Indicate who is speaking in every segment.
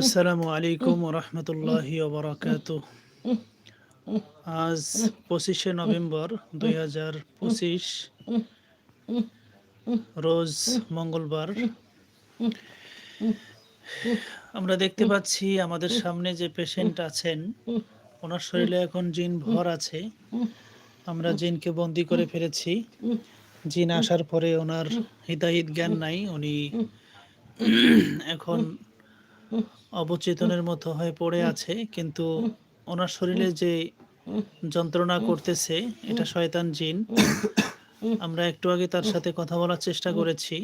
Speaker 1: আসসালামু আলাইকুম রহমতুল্লাহি ওবরাকাত। আজ পঁচিশে নভেম্বর দুই হাজার পঁচিশ রোজ মঙ্গলবার। আমরা দেখতে পাচ্ছি আমাদের সামনে যে পেশেন্ট আছেন ওনার শরীরে এখন জিন ভর আছে। আমরা জিনকে বন্দি করে ফেলেছি। জিন আসার পরে ওনার হিতাহিত জ্ঞান নাই উনি এখন অবচেতনের মতো হয়ে পড়ে আছে, কিন্তু ওনার শরীরে যে যন্ত্রণা করতেছে, এটা শয়তান জিন। আমরা একটু আগে তার সাথে কথা বলার চেষ্টা করেছি।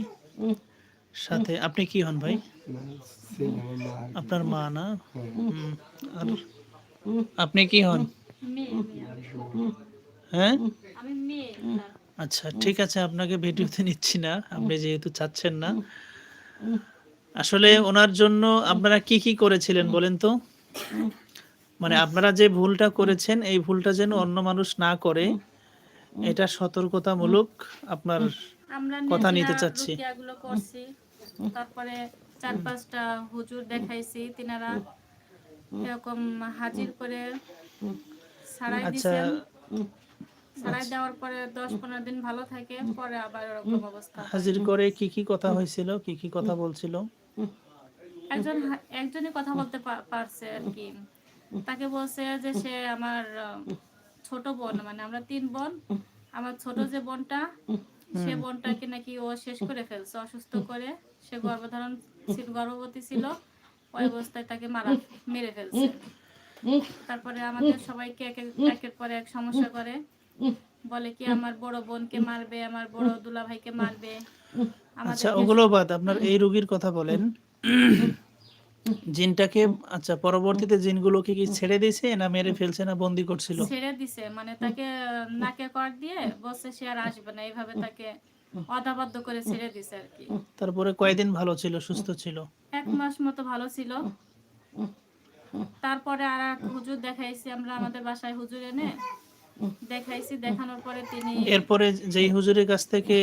Speaker 1: সাথে আপনি কি হন ভাই? আপনার মা না? আর আপনি কি হন? হ্যাঁ? আচ্ছা ঠিক আছে, আপনাকে ভিডিওতে নিচ্ছি না, আপনি যেহেতু চাচ্ছেন না। আসলে ওনার জন্য আপনারা কি কি করেছিলেন বলেন তো? মানে আপনারা যে ভুলটা করেছেন এই ভুলটা যেন অন্য মানুষ না করে এটা সতর্কতামূলক আপনার কথা নিতে চাচ্ছি।
Speaker 2: তারপরে চার পাঁচটা হুজুর দেখাইছি তিনারা এরকম হাজির করে ছাড়াই
Speaker 1: আচ্ছা।
Speaker 2: ছাড়াই দেওয়ার পরে দশ পনেরো দিন ভালো থাকে পরে আবার এরকম অবস্থা
Speaker 1: হাজির করে কি কি কথা হয়েছিল কি কি কথা বলছিল?
Speaker 2: একজন একজনই কথা বলতে পারছে আর কি। তাকে বলছে যে সে আমার ছোট বোন মানে আমরা তিন বোন। আমার ছোট যে বোনটা, সে বোনটাকে নাকি ও শেষ করে ফেলছে, অসুস্থ করে। সে গর্ভধারণ ছিল, গর্ভবতী ছিল। ওই অবস্থায় তাকে মারা, মেরে ফেলছে। তারপরে আমাদের সবাইকে এক- একের পর এক সমস্যা করে। বলে কি আমার বড় বোনকে মারবে আমার বড় দুলা ভাইকে মারবে।
Speaker 1: আচ্ছা ওগুলো বাদ আপনার এই রোগীর কথা বলেন। জিনটাকে আচ্ছা পরবর্তীতে জিনগুলোকে কি ছেড়ে দিয়েছে না মেরে ফেলছে না বন্দি করছিল?
Speaker 2: ছেড়ে দিছে মানে তাকে নাকে কর দিয়ে বসে সে আর আসবে না এইভাবে তাকে অদাবদ্ধ করে ছেড়ে দিছে আর কি।
Speaker 1: তারপরে কয়দিন ভালো ছিল সুস্থ ছিল?
Speaker 2: এক মাস মতো ভালো ছিল। তারপরে আর এক হুজুর দেখাইছি আমরা আমাদের বাসায় হুজুর এনে দেখাইছি দেখানোর পরে তিনি
Speaker 1: এরপরে যেই হুজুরের কাছ থেকে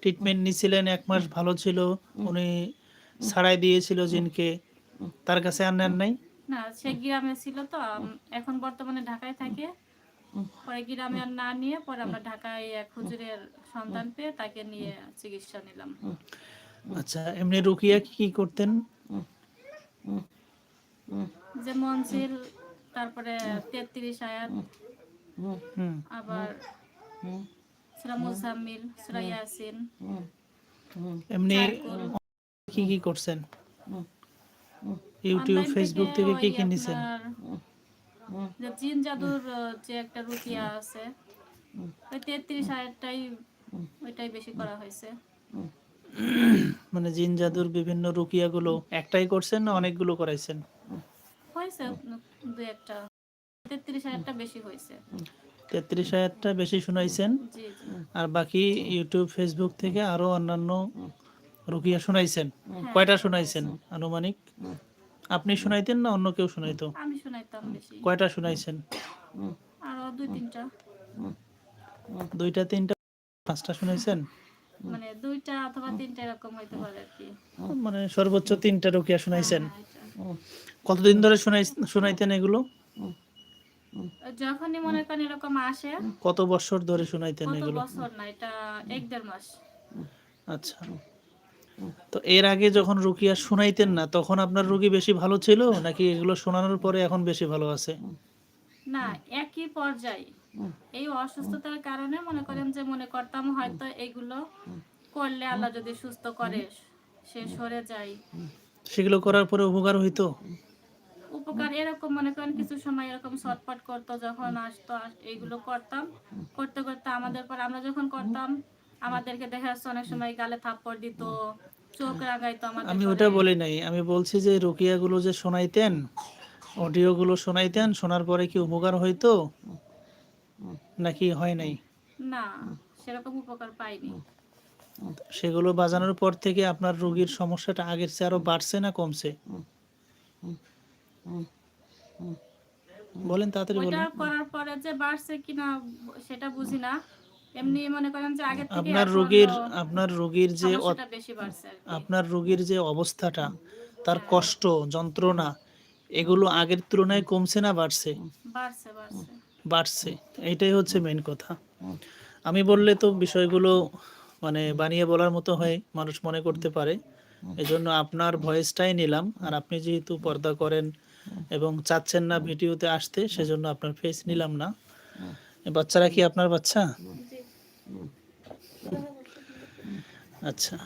Speaker 1: ট্রিটমেন্ট নিছিলেন এক মাস ভালো ছিল উনি ছাড়াই দিয়েছিল জিনকে তার কাছে আর নেন নাই?
Speaker 2: না সে গ্রামে ছিল তো এখন বর্তমানে ঢাকায় থাকে। পরে গ্রামে আর না নিয়ে পরে আমরা ঢাকায় এক হুজুরের সন্তান পেয়ে তাকে নিয়ে চিকিৎসা নিলাম।
Speaker 1: আচ্ছা এমনি রুকিয়া কি করতেন?
Speaker 2: যে মনসিল তারপরে তেত্রিশ আয়াত আবার সুরা মুজাম্মিল সুরা ইয়াসিন।
Speaker 1: এমনি কি কি করছেন? ইউটিউব ফেসবুক
Speaker 2: থেকে
Speaker 1: কি কি নিছেন?
Speaker 2: জিন জাদুর যে একটা রুকিয়া আছে ওই তেত্রিশ আয়াতটাই ওইটাই বেশি করা হয়েছে।
Speaker 1: মানে জিন জাদুর বিভিন্ন রুকিয়াগুলো একটাই করছেন না অনেকগুলো করাইছেন?
Speaker 2: হয়েছে দু একটা তেত্রিশ আয়াতটা বেশি হয়েছে।
Speaker 1: তেত্রিশ হাজারটা বেশি শুনাইছেন। আর বাকি ইউটিউব ফেসবুক থেকে আরও অন্যান্য রুকিয়া শুনাইছেন।
Speaker 2: হ্যাঁ।
Speaker 1: কয়টা শুনাইছেন আনুমানিক? আপনি শুনাইতেন না অন্য কেউ শুনাইতো?
Speaker 2: আমি শোনাইতাম বেশি।
Speaker 1: কয়টা শুনাইছেন?
Speaker 2: আরও দুই তিনটা।
Speaker 1: দুইটা তিনটা পাঁচটা শুনাইছেন?
Speaker 2: মানে দুইটা অথবা তিনটা এরকম হইতে পারে আর কি।
Speaker 1: মানে সর্বোচ্চ তিনটা রুকিয়া শুনাইছেন।
Speaker 2: হ্যাঁ,
Speaker 1: কতদিন ধরে শুনাই শুনাইতেন এগুলো?
Speaker 2: যখনই মনে করেন এরকম আসে
Speaker 1: কত বছর ধরে শুনাইতেন
Speaker 2: কত বছর না এটা এক দেড় মাস।
Speaker 1: আচ্ছা। তো এর আগে যখন রুকিয়া শুনাইতেন না তখন আপনার রুগী বেশি ভালো ছিল নাকি এগুলো শোনানোর পরে এখন বেশি ভালো আছে?
Speaker 2: না একই পর্যায়ে। এই অসুস্থতার কারণে মনে করেন যে মনে করতাম হয়তো এগুলো করলে আল্লাহ যদি সুস্থ করে সে সরে যায়।
Speaker 1: সেগুলো করার পরে উপকার হইতো?
Speaker 2: উপকার এরকম মনে করেন কিছু সময় এরকম ছটপট করতো যখন আসতো আস- এইগুলো করতাম। করতে করতে আমাদের পর আমরা যখন করতাম আমাদেরকে দেখা যাচ্ছে অনেক সময় গালে থাপ্পড় দিত চোখ রাগাইতো আমাদের
Speaker 1: আমি ওটা বলি নাই আমি বলছি যে রুকিয়াগুলো যে শোনাইতেন অডিওগুলো শোনাইতেন শোনার পরে কি উপকার হইতো? নাকি হয় নাই?
Speaker 2: না সেরকম উপকার পাইনি।
Speaker 1: সেগুলো বাজানোর পর থেকে আপনার রোগীর সমস্যাটা আগের চেয়ে আরও বাড়ছে না কমছে? বলেন তাড়াতাড়ি বলেন।
Speaker 2: করার পরে যে বাড়ছে কিনা সেটা বুঝি না। এমনি মনে করেন যে আগে থেকে
Speaker 1: আপনার রোগীর আপনার রোগীর যে। আপনার রোগীর যে অবস্থাটা তার কষ্ট যন্ত্রণা এগুলো আগের তুলনায় কমছে না বাড়ছে?
Speaker 2: বাড়ছে
Speaker 1: এইটাই হচ্ছে মেন কথা। আমি বললে তো বিষয়গুলো মানে বানিয়ে বলার মতো হয় মানুষ মনে করতে পারে। এজন্য আপনার ভয়েসটাই নিলাম। আর আপনি যেহেতু পর্দা করেন এবং চাচ্ছেন না ভিডিওতে আসতে সেজন্য আপনার ফেস নিলাম না। বাচ্চারা কি আপনার বাচ্চা? আচ্ছা।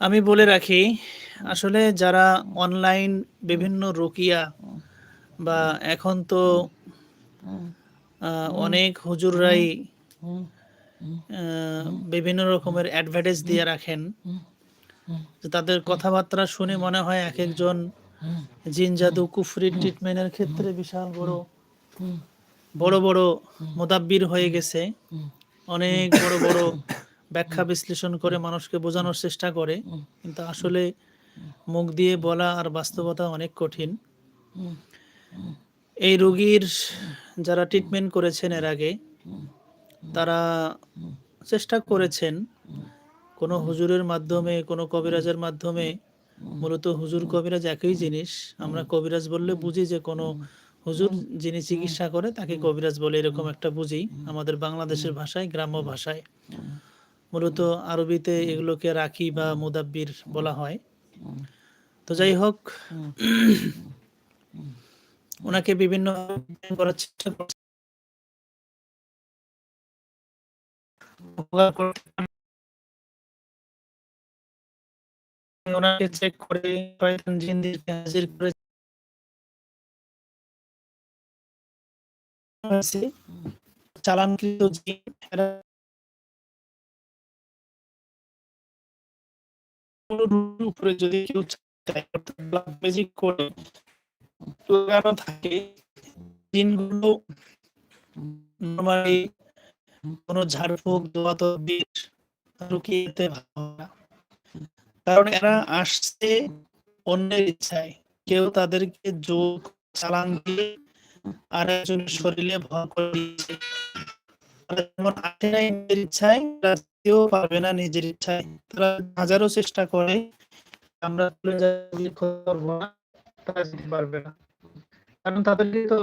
Speaker 1: আমি বলে রাখি আসলে যারা অনলাইন বিভিন্ন রুকিয়া বা এখন তো আহ, অনেক হুজুররাই আহ, বিভিন্ন রকমের অ্যাডভার্টাইজ দিয়ে রাখেন। তাদের কথাবার্তা শুনে মনে হয় এক একজন জিন, জাদু কুফরি ট্রিটমেন্টের ক্ষেত্রে বিশাল বড় বড় বড় মোদাব্বির হয়ে গেছে। অনেক বড় বড় ব্যাখ্যা বিশ্লেষণ করে মানুষকে বোঝানোর চেষ্টা করে, কিন্তু আসলে মুখ দিয়ে বলা আর বাস্তবতা অনেক কঠিন। এই রোগীর যারা ট্রিটমেন্ট করেছেন এর আগে, তারা চেষ্টা করেছেন কোনো হুজুরের মাধ্যমে কোনো কবিরাজের মাধ্যমে মূলত হুজুর কবিরাজ একই জিনিস। আমরা কবিরাজ বললে বুঝি যে কোনো হুজুর যিনি চিকিৎসা করে তাকে কবিরাজ বলে এরকম একটা বুঝি। আমাদের বাংলাদেশের ভাষায় গ্রাম্য ভাষায়। মূলত আরবিতে এগুলোকে রাখি বা মুদাব্বির বলা হয়। তো যাই হোক ওনাকে বিভিন্ন করার চেষ্টা ওনাকে চেক করে জিনদেরকে হাজির করে চালানকৃত জিন উপরে যদি কেউ করে, লাগানো থাকে, জিনগুলো নরমালি কোনো ঝাড়ফুঁক দোয়া তদবির রুকিয়ে দিতে ভালো না। কারণ এরা আসছে অন্যের ইচ্ছায়। কেউ তাদেরকে যোগ চালান দিয়ে আর একজনের শরীরে ভর করে তারা যেমন আসে নাই নিজের ইচ্ছায় যেতেও পারবে না নিজের ইচ্ছায়। তারা হাজারো চেষ্টা করে আমরা চলে করব না তারা যেতে পারবে না। কারণ তাদেরকে তো